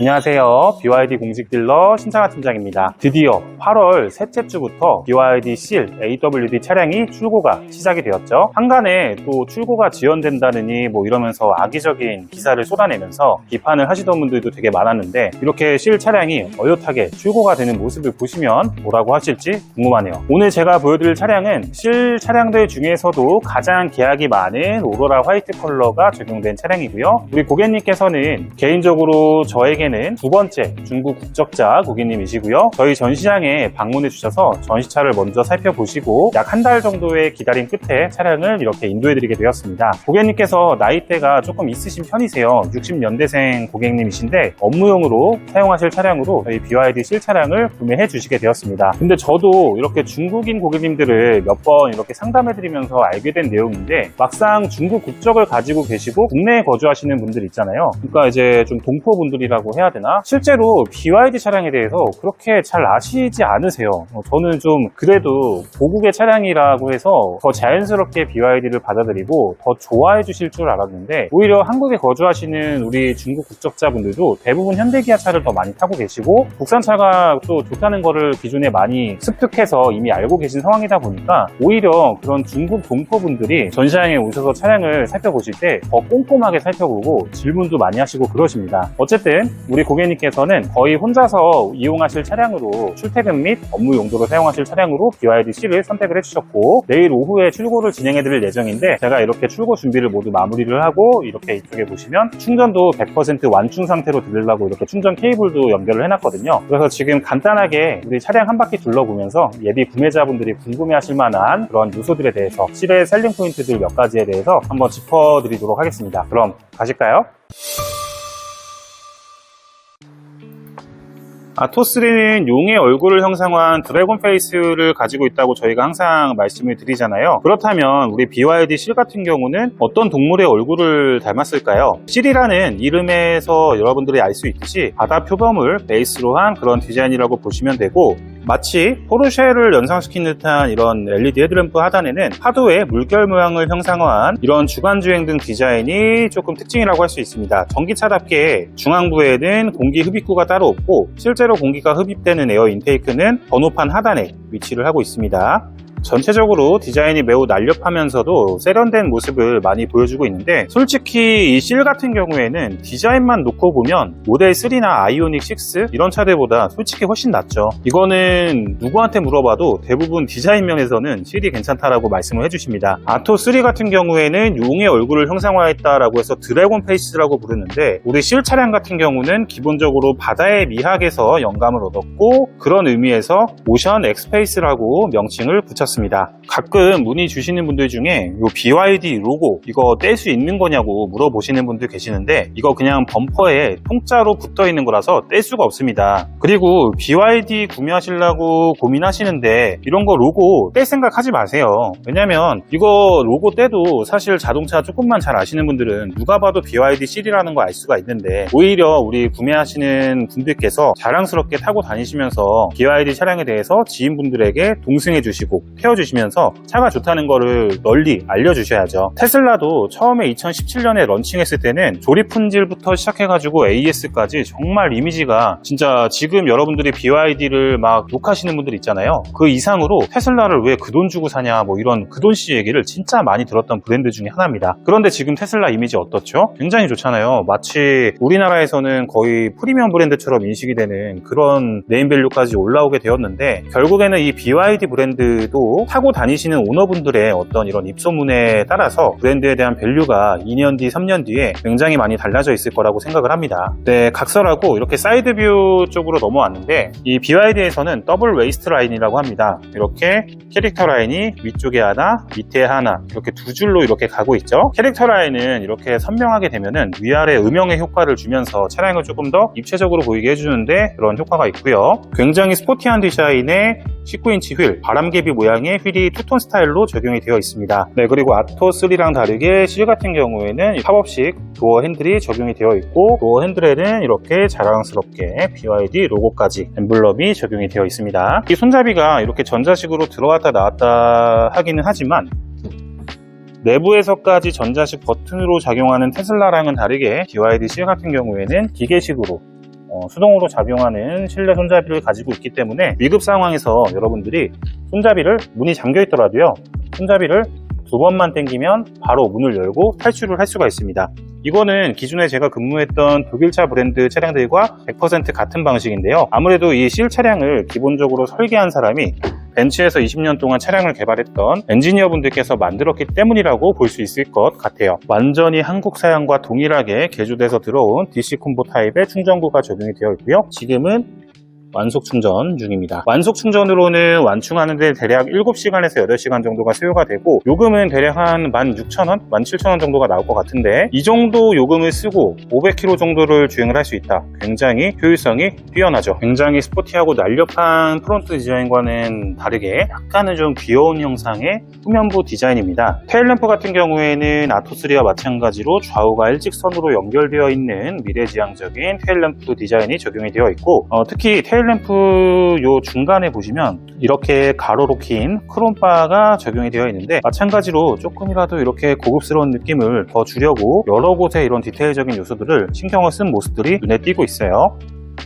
안녕하세요. BYD 공식 딜러 신창하 팀장입니다. 드디어 8월 셋째 주부터 BYD 실 AWD 차량이 출고가 시작이 되었죠. 한간에 또 출고가 지연된다느니 뭐 이러면서 악의적인 기사를 쏟아내면서 비판을 하시던 분들도 되게 많았는데 이렇게 실 차량이 어엿하게 출고가 되는 모습을 보시면 뭐라고 하실지 궁금하네요. 오늘 제가 보여드릴 차량은 실 차량들 중에서도 가장 계약이 많은 오로라 화이트 컬러가 적용된 차량이고요. 우리 고객님께서는 개인적으로 저에게는 두 번째 중국 국적자 고객님이시고요. 저희 전시장에 방문해 주셔서 전시차를 먼저 살펴보시고 약 한 달 정도의 기다림 끝에 차량을 이렇게 인도해 드리게 되었습니다. 고객님께서 나이대가 조금 있으신 편이세요. 60년대생 고객님이신데 업무용으로 사용하실 차량으로 저희 BYD 실 차량을 구매해 주시게 되었습니다. 근데 저도 이렇게 중국인 고객님들을 몇 번 이렇게 상담해 드리면서 알게 된 내용인데 막상 중국 국적을 가지고 계시고 국내에 거주하시는 분들 있잖아요. 그러니까 이제 좀 동포 분들이라고 해야 되나? 실제로 BYD 차량에 대해서 그렇게 잘 아시지 않으세요. 어, 저는 좀 그래도 고국의 차량이라고 해서 더 자연스럽게 BYD를 받아들이고 더 좋아해 주실 줄 알았는데 오히려 한국에 거주하시는 우리 중국 국적자분들도 대부분 현대기아 차를 더 많이 타고 계시고 국산 차가 또 좋다는 거를 기존에 많이 습득해서 이미 알고 계신 상황이다 보니까 오히려 그런 중국 동포분들이 전시장에 오셔서 차량을 살펴보실 때 더 꼼꼼하게 살펴보고 질문도 많이 하시고 그러십니다. 어쨌든 우리 고객님께서는 거의 혼자서 이용하실 차량으로 출퇴근 및 업무 용도로 사용하실 차량으로 BYD C를 선택을 해주셨고 내일 오후에 출고를 진행해 드릴 예정인데 제가 이렇게 출고 준비를 모두 마무리를 하고 이렇게 이쪽에 보시면 충전도 100% 완충 상태로 드리려고 이렇게 충전 케이블도 연결을 해놨거든요. 그래서 지금 간단하게 우리 차량 한 바퀴 둘러보면서 예비 구매자분들이 궁금해 하실 만한 그런 요소들에 대해서 실의 셀링 포인트들 몇 가지에 대해서 한번 짚어드리도록 하겠습니다. 그럼 가실까요? 아 토3는 용의 얼굴을 형상화한 드래곤 페이스를 가지고 있다고 저희가 항상 말씀을 드리잖아요. 그렇다면 우리 BYD 실 같은 경우는 어떤 동물의 얼굴을 닮았을까요? 실이라는 이름에서 여러분들이 알 수 있듯이 바다 표범을 베이스로 한 그런 디자인이라고 보시면 되고 마치 포르쉐를 연상시킨 듯한 이런 LED 헤드램프 하단에는 파도의 물결 모양을 형상화한 이런 주간주행 등 디자인이 조금 특징이라고 할 수 있습니다. 전기차답게 중앙부에는 공기 흡입구가 따로 없고 실제로 공기가 흡입되는 에어 인테이크는 번호판 하단에 위치를 하고 있습니다. 전체적으로 디자인이 매우 날렵하면서도 세련된 모습을 많이 보여주고 있는데 솔직히 이 실 같은 경우에는 디자인만 놓고 보면 모델 3나 아이오닉 6 이런 차들보다 솔직히 훨씬 낫죠. 이거는 누구한테 물어봐도 대부분 디자인 면에서는 실이 괜찮다라고 말씀을 해주십니다. 아토 3 같은 경우에는 용의 얼굴을 형상화했다라고 해서 드래곤 페이스라고 부르는데 우리 실 차량 같은 경우는 기본적으로 바다의 미학에서 영감을 얻었고 그런 의미에서 모션 엑스페이스라고 명칭을 붙였습니다 있었습니다. 가끔 문의 주시는 분들 중에 이 BYD 로고 이거 뗄 수 있는 거냐고 물어보시는 분들 계시는데 이거 그냥 범퍼에 통짜로 붙어 있는 거라서 뗄 수가 없습니다. 그리고 BYD 구매하시려고 고민하시는데 이런 거 로고 뗄 생각 하지 마세요. 왜냐면 이거 로고 떼도 사실 자동차 조금만 잘 아시는 분들은 누가 봐도 BYD 실이라는 거 알 수가 있는데 오히려 우리 구매하시는 분들께서 자랑스럽게 타고 다니시면서 BYD 차량에 대해서 지인분들에게 동승해 주시고 태워주시면서 차가 좋다는 거를 널리 알려주셔야죠. 테슬라도 처음에 2017년에 런칭했을 때는 조립 품질부터 시작해가지고 AS까지 정말 이미지가 진짜 지금 여러분들이 BYD를 막 욕하시는 분들 있잖아요. 그 이상으로 테슬라를 왜 그 돈 주고 사냐 뭐 이런 그 돈 씨 얘기를 진짜 많이 들었던 브랜드 중에 하나입니다. 그런데 지금 테슬라 이미지 어떻죠? 굉장히 좋잖아요. 마치 우리나라에서는 거의 프리미엄 브랜드처럼 인식이 되는 그런 네임밸류까지 올라오게 되었는데 결국에는 이 BYD 브랜드도 타고 다니시는 오너분들의 어떤 이런 입소문에 따라서 브랜드에 대한 밸류가 2년 뒤, 3년 뒤에 굉장히 많이 달라져 있을 거라고 생각을 합니다. 네, 각설하고 이렇게 사이드 뷰 쪽으로 넘어왔는데 이 BYD에서는 더블 웨이스트 라인이라고 합니다. 이렇게 캐릭터 라인이 위쪽에 하나, 밑에 하나 이렇게 두 줄로 이렇게 가고 있죠. 캐릭터 라인은 이렇게 선명하게 되면은 위아래 음영의 효과를 주면서 차량을 조금 더 입체적으로 보이게 해주는데 그런 효과가 있고요. 굉장히 스포티한 디자인의 19인치 휠, 바람개비 모양의 휠이 투톤 스타일로 적용이 되어 있습니다. 네, 그리고 아토3랑 다르게 실 같은 경우에는 팝업식 도어 핸들이 적용이 되어 있고 도어 핸들에는 이렇게 자랑스럽게 BYD 로고까지 엠블럼이 적용이 되어 있습니다. 이 손잡이가 이렇게 전자식으로 들어왔다 나왔다 하기는 하지만 내부에서까지 전자식 버튼으로 작용하는 테슬라랑은 다르게 BYD 실 같은 경우에는 기계식으로 어, 수동으로 작용하는 실내 손잡이를 가지고 있기 때문에 위급 상황에서 여러분들이 손잡이를 문이 잠겨 있더라도요 손잡이를 두 번만 당기면 바로 문을 열고 탈출을 할 수가 있습니다. 이거는 기존에 제가 근무했던 독일차 브랜드 차량들과 100% 같은 방식인데요. 아무래도 이 실 차량을 기본적으로 설계한 사람이 벤츠에서 20년 동안 차량을 개발했던 엔지니어 분들께서 만들었기 때문이라고 볼 수 있을 것 같아요. 완전히 한국 사양과 동일하게 개조돼서 들어온 DC 콤보 타입의 충전구가 적용이 되어 있고요. 지금은 완속 충전 중입니다. 완속 충전으로는 완충하는데 대략 7시간에서 8시간 정도가 소요가 되고 요금은 대략 한 16,000원, 17,000원 정도가 나올 것 같은데 이 정도 요금을 쓰고 500km 정도를 주행을 할 수 있다. 굉장히 효율성이 뛰어나죠. 굉장히 스포티하고 날렵한 프론트 디자인과는 다르게 약간은 좀 귀여운 형상의 후면부 디자인입니다. 테일램프 같은 경우에는 아토3와 마찬가지로 좌우가 일직선으로 연결되어 있는 미래지향적인 테일램프 디자인이 적용이 되어 있고 어, 특히 테일램프 요 중간에 보시면 이렇게 가로로 긴 크롬바가 적용이 되어 있는데 마찬가지로 조금이라도 이렇게 고급스러운 느낌을 더 주려고 여러 곳에 이런 디테일적인 요소들을 신경을 쓴 모습들이 눈에 띄고 있어요.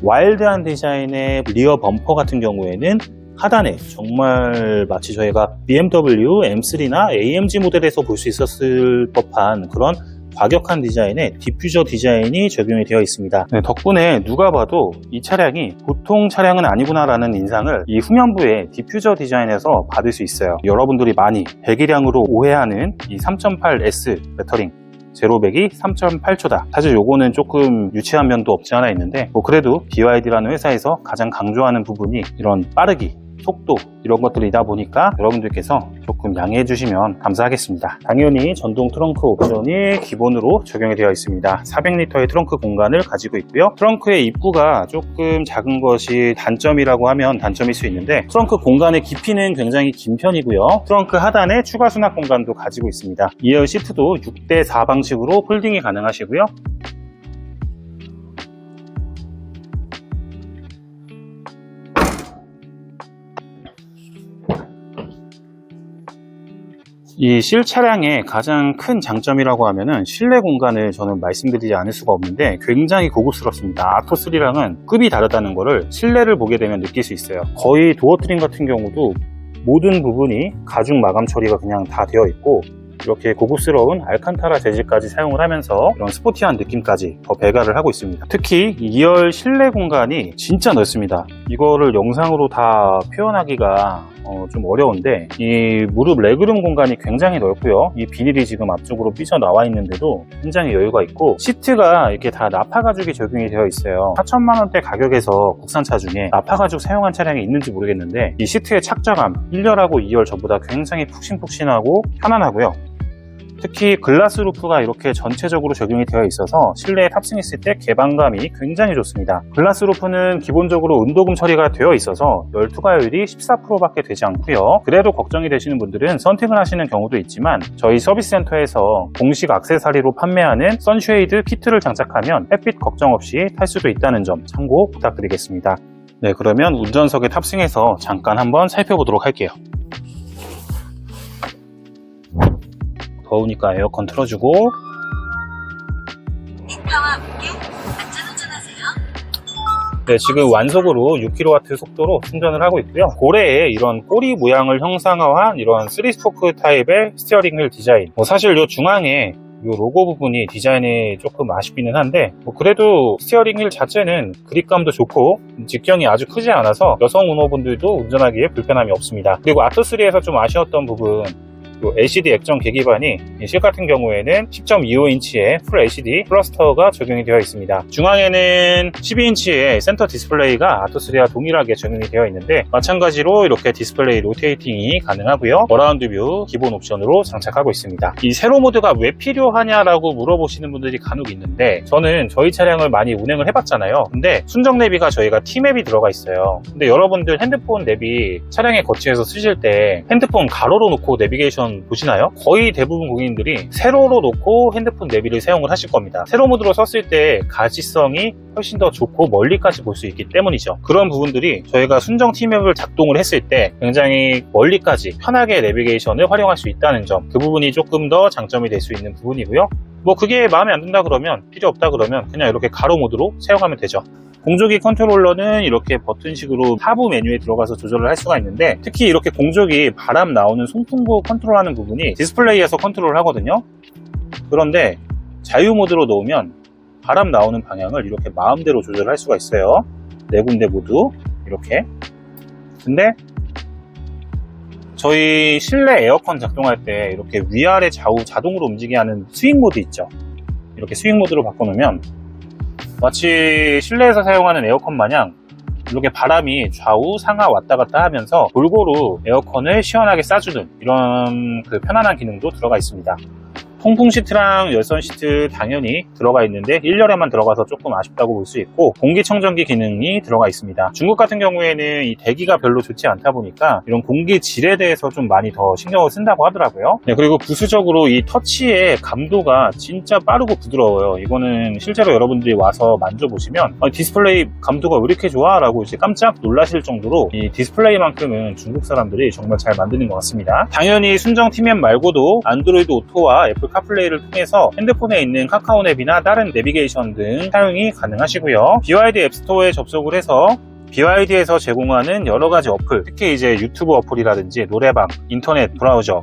와일드한 디자인의 리어 범퍼 같은 경우에는 하단에 정말 마치 저희가 BMW M3나 AMG 모델에서 볼 수 있었을 법한 그런 과격한 디자인의 디퓨저 디자인이 적용이 되어 있습니다. 네, 덕분에 누가 봐도 이 차량이 보통 차량은 아니구나라는 인상을 이 후면부의 디퓨저 디자인에서 받을 수 있어요. 여러분들이 많이 배기량으로 오해하는 이 3.8S 배터링 제로백이 3.8초다. 사실 요거는 조금 유치한 면도 없지 않아 있는데 뭐 그래도 BYD라는 회사에서 가장 강조하는 부분이 이런 빠르기 속도 이런 것들이다 보니까 여러분들께서 조금 양해해 주시면 감사하겠습니다. 당연히 전동 트렁크 옵션이 기본으로 적용이 되어 있습니다. 400리터의 트렁크 공간을 가지고 있고요. 트렁크의 입구가 조금 작은 것이 단점이라고 하면 단점일 수 있는데 트렁크 공간의 깊이는 굉장히 긴 편이고요. 트렁크 하단에 추가 수납 공간도 가지고 있습니다. 2열 시트도 6대4 방식으로 폴딩이 가능하시고요. 이 실 차량의 가장 큰 장점이라고 하면은 실내 공간을 저는 말씀드리지 않을 수가 없는데 굉장히 고급스럽습니다. 아토3랑은 급이 다르다는 것을 실내를 보게 되면 느낄 수 있어요. 거의 도어 트림 같은 경우도 모든 부분이 가죽 마감 처리가 그냥 다 되어 있고 이렇게 고급스러운 알칸타라 재질까지 사용을 하면서 이런 스포티한 느낌까지 더 배가를 하고 있습니다. 특히 2열 실내 공간이 진짜 넓습니다. 이거를 영상으로 다 표현하기가 어, 좀 어려운데 이 무릎 레그룸 공간이 굉장히 넓고요. 이 비닐이 지금 앞쪽으로 삐져 나와 있는데도 굉장히 여유가 있고 시트가 이렇게 다 나파 가죽이 적용이 되어 있어요. 4천만 원대 가격에서 국산차 중에 나파 가죽 사용한 차량이 있는지 모르겠는데 이 시트의 착자감 1열하고 2열 전보다 굉장히 푹신푹신하고 편안하고요. 특히 글라스 루프가 이렇게 전체적으로 적용이 되어 있어서 실내에 탑승했을 때 개방감이 굉장히 좋습니다. 글라스 루프는 기본적으로 운도금 처리가 되어 있어서 열투가율이 14%밖에 되지 않고요. 그래도 걱정이 되시는 분들은 선택을 하시는 경우도 있지만 저희 서비스 센터에서 공식 악세사리로 판매하는 선쉐이드 키트를 장착하면 햇빛 걱정 없이 탈 수도 있다는 점 참고 부탁드리겠습니다. 네, 그러면 운전석에 탑승해서 잠깐 한번 살펴보도록 할게요. 더우니까 에어컨 틀어주고. 네, 지금 완속으로 6kW 속도로 충전을 하고 있고요. 고래에 이런 꼬리 모양을 형상화한 이런 3스포크 타입의 스티어링 휠 디자인. 뭐 사실 요 중앙에 이 로고 부분이 디자인이 조금 아쉽기는 한데 뭐 그래도 스티어링 휠 자체는 그립감도 좋고 직경이 아주 크지 않아서 여성 운호분들도 운전하기에 불편함이 없습니다. 그리고 아토3에서 좀 아쉬웠던 부분 요 LCD 액정 계기판이 이실 같은 경우에는 10.25인치의 풀 LCD 클러스터가 적용이 되어 있습니다. 중앙에는 12인치의 센터 디스플레이가 아토3와 동일하게 적용이 되어 있는데 마찬가지로 이렇게 디스플레이 로테이팅이 가능하고요. 어라운드 뷰 기본 옵션으로 장착하고 있습니다. 이 세로 모드가 왜 필요하냐라고 물어보시는 분들이 간혹 있는데 저는 저희 차량을 많이 운행을 해봤잖아요. 근데 순정 내비가 저희가 T맵이 들어가 있어요. 근데 여러분들 핸드폰 내비 차량에 거치해서 쓰실 때 핸드폰 가로로 놓고 내비게이션 보시나요? 거의 대부분 고객님들이 세로로 놓고 핸드폰 내비를 사용을 하실 겁니다. 세로 모드로 썼을 때 가시성이 훨씬 더 좋고 멀리까지 볼 수 있기 때문이죠. 그런 부분들이 저희가 순정 T맵을 작동을 했을 때 굉장히 멀리까지 편하게 내비게이션을 활용할 수 있다는 점, 그 부분이 조금 더 장점이 될 수 있는 부분이고요. 뭐 그게 마음에 안 든다 그러면 필요 없다 그러면 그냥 이렇게 가로 모드로 사용하면 되죠. 공조기 컨트롤러는 이렇게 버튼식으로 하부 메뉴에 들어가서 조절을 할 수가 있는데 특히 이렇게 공조기 바람 나오는 송풍구 컨트롤하는 부분이 디스플레이에서 컨트롤을 하거든요. 그런데 자유 모드로 놓으면 바람 나오는 방향을 이렇게 마음대로 조절할 수가 있어요. 네 군데 모두 이렇게. 근데 저희 실내 에어컨 작동할 때 이렇게 위아래 좌우 자동으로 움직이게 하는 스윙 모드 있죠. 이렇게 스윙 모드로 바꿔놓으면 마치 실내에서 사용하는 에어컨 마냥 이렇게 바람이 좌우 상하 왔다 갔다 하면서 골고루 에어컨을 시원하게 쏴주는 이런 그 편안한 기능도 들어가 있습니다. 통풍 시트랑 열선 시트 당연히 들어가 있는데 1열에만 들어가서 조금 아쉽다고 볼 수 있고 공기청정기 기능이 들어가 있습니다. 중국 같은 경우에는 이 대기가 별로 좋지 않다 보니까 이런 공기 질에 대해서 좀 많이 더 신경을 쓴다고 하더라고요. 네, 그리고 부수적으로 이 터치의 감도가 진짜 빠르고 부드러워요. 이거는 실제로 여러분들이 와서 만져보시면 아, 디스플레이 감도가 왜 이렇게 좋아? 라고 이제 깜짝 놀라실 정도로 이 디스플레이만큼은 중국 사람들이 정말 잘 만드는 것 같습니다. 당연히 순정 TMM 말고도 안드로이드 오토와 애플 카플레이를 통해서 핸드폰에 있는 카카오 앱이나 다른 내비게이션 등 사용이 가능하시고요. BYD 앱스토어에 접속을 해서 BYD에서 제공하는 여러 가지 어플, 특히 이제 유튜브 어플이라든지 노래방, 인터넷 브라우저,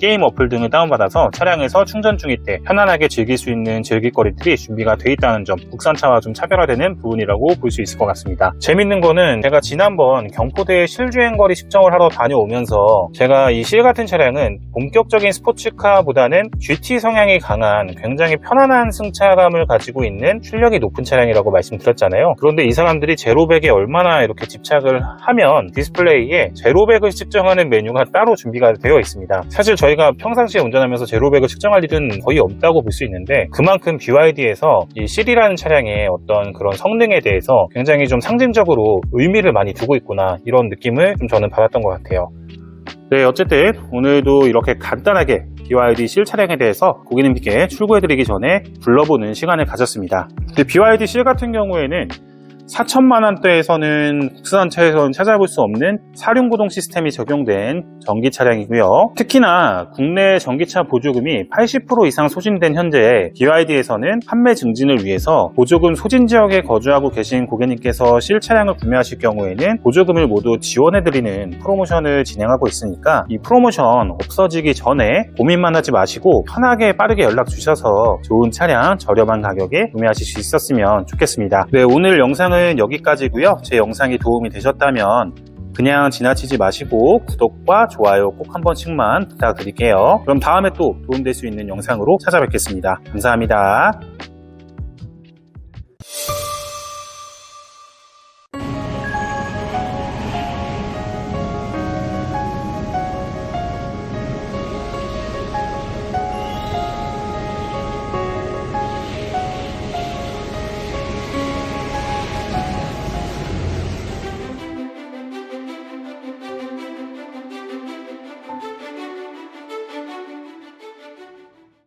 게임 어플 등을 다운받아서 차량에서 충전 중일 때 편안하게 즐길 수 있는 즐길거리들이 준비가 돼 있다는 점 국산차와 좀 차별화되는 부분이라고 볼 수 있을 것 같습니다. 재밌는 거는 제가 지난번 경포대 실주행거리 측정을 하러 다녀오면서 제가 이 실 같은 차량은 본격적인 스포츠카보다는 GT 성향이 강한 굉장히 편안한 승차감을 가지고 있는 출력이 높은 차량이라고 말씀드렸잖아요. 그런데 이 사람들이 제로백에 얼마나 이렇게 집착을 하면 디스플레이에 제로백을 측정하는 메뉴가 따로 준비가 되어 있습니다. 사실 저희 가 평상시에 운전하면서 제로백을 측정할 일은 거의 없다고 볼 수 있는데 그만큼 BYD에서 이 C이라는 차량의 어떤 그런 성능에 대해서 굉장히 좀 상징적으로 의미를 많이 두고 있구나 이런 느낌을 좀 저는 받았던 것 같아요. 네, 어쨌든 오늘도 이렇게 간단하게 BYD 실 차량에 대해서 고객님께 출고해드리기 전에 불러보는 시간을 가졌습니다. 근데 BYD 실 같은 경우에는 4천만 원대에서는 국산차에서는 찾아볼 수 없는 사륜구동 시스템이 적용된 전기 차량이고요. 특히나 국내 전기차 보조금이 80% 이상 소진된 현재 BYD에서는 판매 증진을 위해서 보조금 소진 지역에 거주하고 계신 고객님께서 실 차량을 구매하실 경우에는 보조금을 모두 지원해드리는 프로모션을 진행하고 있으니까 이 프로모션 없어지기 전에 고민만 하지 마시고 편하게 빠르게 연락 주셔서 좋은 차량 저렴한 가격에 구매하실 수 있었으면 좋겠습니다. 네, 오늘 영상은 여기까지고요. 제 영상이 도움이 되셨다면 그냥 지나치지 마시고 구독과 좋아요 꼭 한 번씩만 부탁드릴게요. 그럼 다음에 또 도움될 수 있는 영상으로 찾아뵙겠습니다. 감사합니다.